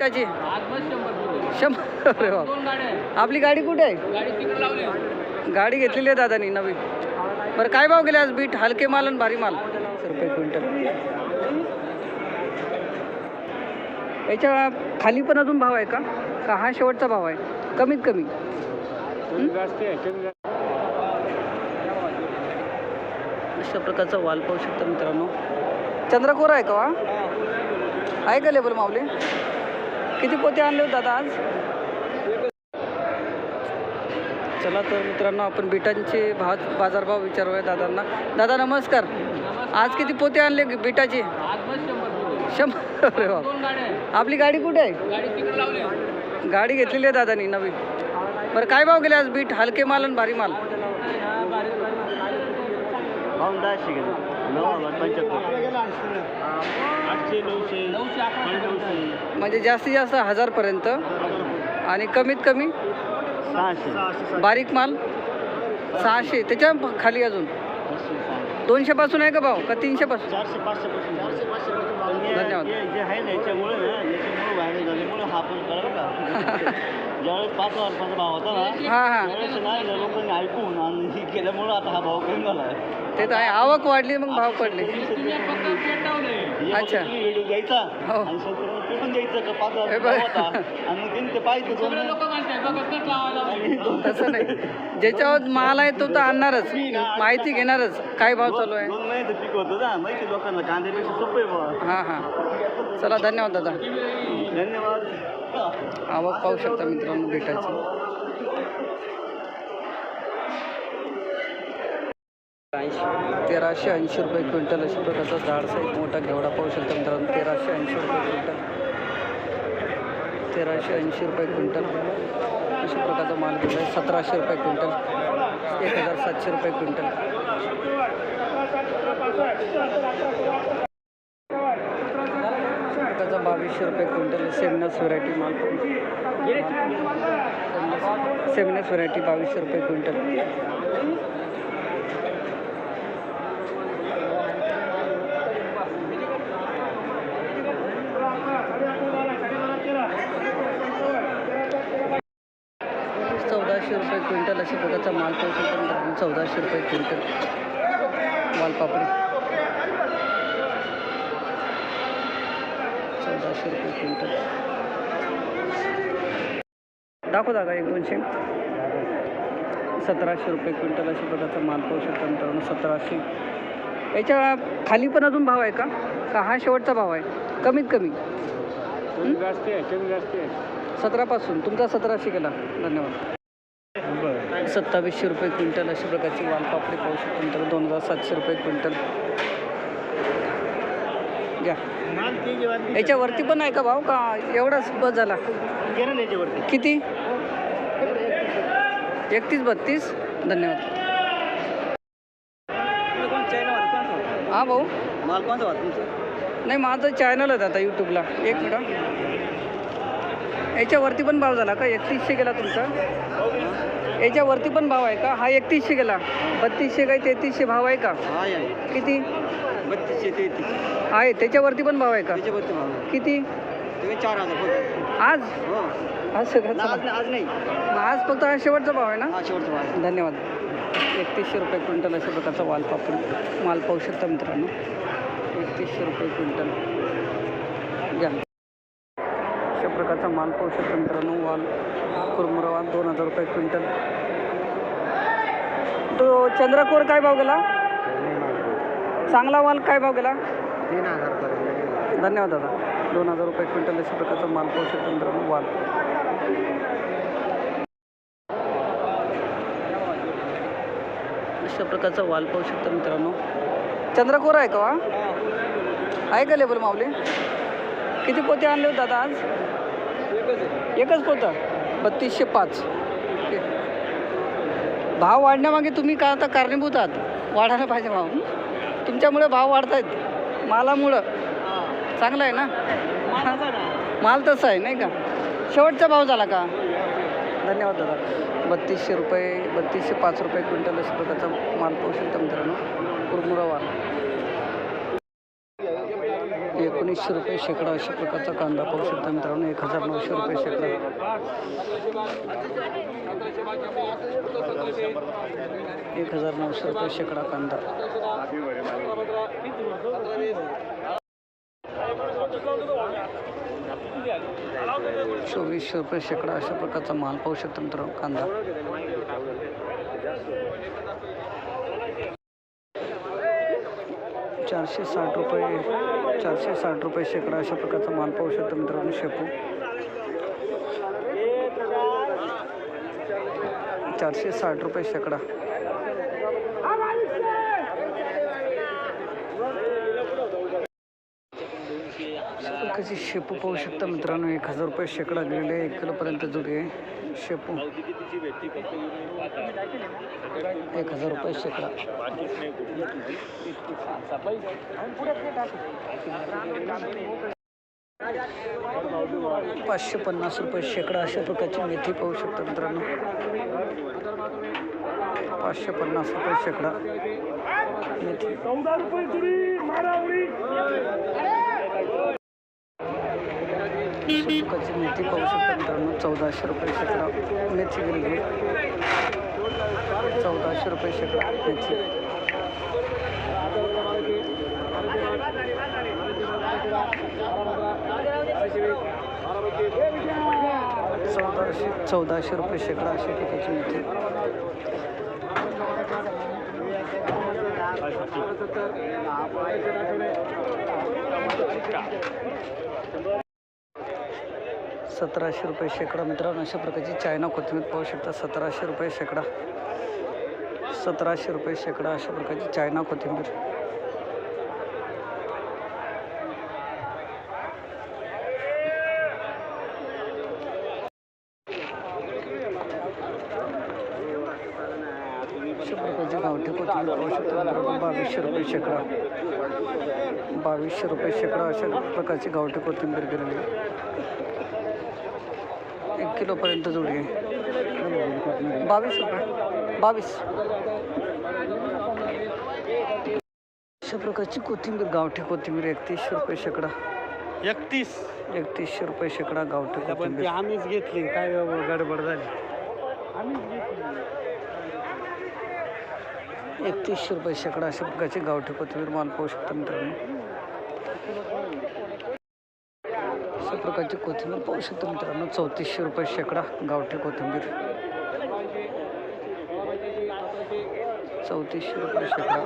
टाची आज बस शंभर अरे बाप. आपली गाडी कुठे आहे? गाडी घेतलेली आहे दादानी नवीन. बरं काय भाव गेले आज बीट? हलके माल आणि भारी माल. रुपये क्विंटल. याच्या खाली पण अजून भाव आहे का? का हा शेवटचा भाव आहे? कमीत कमी. अशा प्रकारचा वाल पाहू शकता मित्रांनो. चंद्रकोर आहे का वा आहे का लेबल मावले किती पोते आणले होते दादा आज? चला तर मित्रांनो आपण बिटांचे भाव बाजारभाव विचारूया दादांना. दादा नमस्कार. आज किती पोते आणले बिटाचे? शंभर. अरे बाप. दोन गाड्या आहेत. आपली गाडी कुठे आहे? गाडी तिकडे लावली गाडी घेतलेली आहे दादानी नवीन. बरं काय भाव गेले आज बीट? हलके माल आणि भारी माल? पंच्याहत्तर. आठशे नऊशे म्हणजे जास्तीत जास्त हजारपर्यंत. आणि कमीत कमी सहाशे. बारीक माल सहाशे. त्याच्याखाली अजून? दोनशे पासून आहे का भाव? का तीनशे पासून धन्यवाद. हा ज्यावेळेस पाच हजारचा भाव होता ना हां हां. ऐकून आणि केल्यामुळे आता हा भाव कमी झाला आहे. ते तर आहे. आवक वाढली मग भाव पडले. अच्छा. घ्यायचा हो. तसं नाही. ज्याच्यावर माल आहे तो तर आणणारच. माहिती घेणारच. काय भाव चालू आहे. हां हां. चला धन्यवाद दादा. धन्यवाद. आवक पाहू शकता मित्रांनो भेटायची. तेराशे ऐंशी रुपये क्विंटल अशा प्रकारचा जाडसा एक मोठा घेवडा पाहू शकता मित्रांनो. तेराशे ऐंशी रुपये क्विंटल. तेराशे ऐंशी रुपये क्विंटल. अशा प्रकारचा माल घेतला आहे सतराशे रुपये क्विंटल. एक हजार सातशे रुपये क्विंटल. बावीसशे रुपये क्विंटल. सेमिनस व्हरायटी माल सेमिनस व्हरायटी बावीसशे रुपये क्विंटल चौदाशे अशा प्रकारचा माल मित्रांनो चौदाशे रुपये क्विंटल. वालपापडी चौदाशे रुपये क्विंटल. दाखव दादा एक दोनशे. सतराशे रुपये क्विंटल अशा प्रकारचा माल पाहू शकता मित्रांनो सतराशे. याच्या खाली पण अजून भाव आहे का? का हा शेवटचा भाव आहे? कमीत कमी. कमी जास्त आहे कमी जास्त आहे. सतरापासून. तुमचा सतराशे केला. धन्यवाद. सत्तावीसशे रुपये क्विंटल अशा प्रकारची वालपापडी पाहू शकतो मित्रांनो. दोन हजार सातशे रुपये क्विंटल. घ्या. याच्यावरती पण आहे का भाव का एवढाच बस झाला? किती? एकतीस बत्तीस? धन्यवाद. हां भाऊ. माल कोणता होता तुमचा? नाही माझं चॅनल आहे आता यूट्यूबला एक मिनिट याच्यावरती पण भाव झाला का? एकतीसशे गेला तुमचा? याच्यावरती पण भाव आहे का? हा एकतीसशे गेला. बत्तीसशे काही तेहतीसशे भाव आहे का? हा आहे. किती? बत्तीसशे तेहतीस आहे त्याच्यावरती पण भाव आहे का? त्याच्यावरती भाव किती? तुम्ही चार हजार फक्त आज? हो. आज सगळं ना, आज नाही. आज फक्त हा शेवटचा भाव आहे ना? हा शेवटचा भाव आहे. धन्यवाद. एकतीसशे रुपये क्विंटल अशा प्रकारचा वाल पापड माल पाहू शकता मित्रांनो. एकतीसशे रुपये क्विंटल. घ्या अशा प्रकारचा माल पाहू शकता मित्रांनो. वाल कुरमुरा वाल दोन हजार रुपये क्विंटल. तो चंद्रकोर काय भाव गेला? चांगला माल काय भाव गेला? तीन हजार धन्यवाद दादा. दोन हजार रुपये क्विंटल अशा प्रकारचा माल पाहू शकता मित्रांनो वाल. अशा प्रकारचा वाल पाहू शकता मित्रांनो. चंद्रकोर आहे का? वा आहे का लेबल माऊली? किती पोते आणले होते दादा आज? एकच होतं बत्तीसशे पाच. भाव वाढण्यामागे तुम्ही का आता कारणीभूत आहात? वाढायला पाहिजे भाव. तुमच्यामुळे भाव वाढत आहेत मालामुळं. चांगलं आहे ना? माल तसा आहे नाही का? शेवटचा भाव झाला का? धन्यवाद दादा. बत्तीसशे रुपये बत्तीसशे पाच रुपये क्विंटल अशा प्रकारचा माल पाहू शकता मित्रांनो. कुरमुरा एकोणीसशे रुपये शेकडा अशा प्रकारचा कांदा पाहू शकता मित्रांनो. एक हजार नऊशे रुपये शेकडा. एक हजार नऊशे रुपये शेकडा कांदा. चोवीसशे रुपये शेकडा अशा प्रकारचा माल पाहू शकता मित्रांनो कांदा. चारशे साठ रुपये चारशे साठ रुपये शेकडा अशा प्रकारचा माल पाहू शकतो मित्रांनो शेपू. चारशे साठ रुपये शेकडा. शेपू पाहू शकता मित्रांनो एक हजार रुपये शेकडा गेलेले एक किलोपर्यंत जुडे आहे. शेपू. एक हजार रुपये शेकडा. पाचशे पन्नास रुपये शेकडा अशा प्रकारची मेथी पाहू शकता मित्रांनो. पाचशे पन्नास रुपये शेकडा मेथी. सुकाची मेथी पाहू शकता मित्रांनो चौदाशे रुपये शेकडा मेथी गेली चौदाशे रुपये शेकडा मेथी. चौदाशे चौदाशे रुपये शेकडा अशी प्रकारची मेथी. सतराशे रुपये शेकडा मित्रांनो अशा प्रकारची चायना कोथिंबीर पाहू शकता. सतराशे रुपये शेकडा. सतराशे रुपये शेकडा अशा प्रकारची चायना कोथिंबीर. अशा प्रकारची गावठी कोथिंबीर पाहू बावीसशे रुपये शेकडा. बावीसशे रुपये शेकडा अशा प्रकारची गावठी कोथिंबीर गेलेली. किलोपर्यंत जोडी आहे. बावीस रुपये. बावीस. अशा प्रकारची कोथिंबीर गावठी कोथिंबीर एकतीसशे रुपये शेकडा. एकतीस. एकतीसशे रुपये शेकडा गावठी कोथिंबीर. आम्हीच घेतली. काय गडबड झाली? एकतीसशे रुपये शेकडा अशा प्रकारची गावठी कोथिंबीर माल पाहू शकता मित्रांनो. प्रकारची कोथिंबीर पाहू शकतो मित्रांनो. चौतीसशे रुपये शेकडा गावठी कोथिंबीर. चौतीसशे रुपये शेकडा.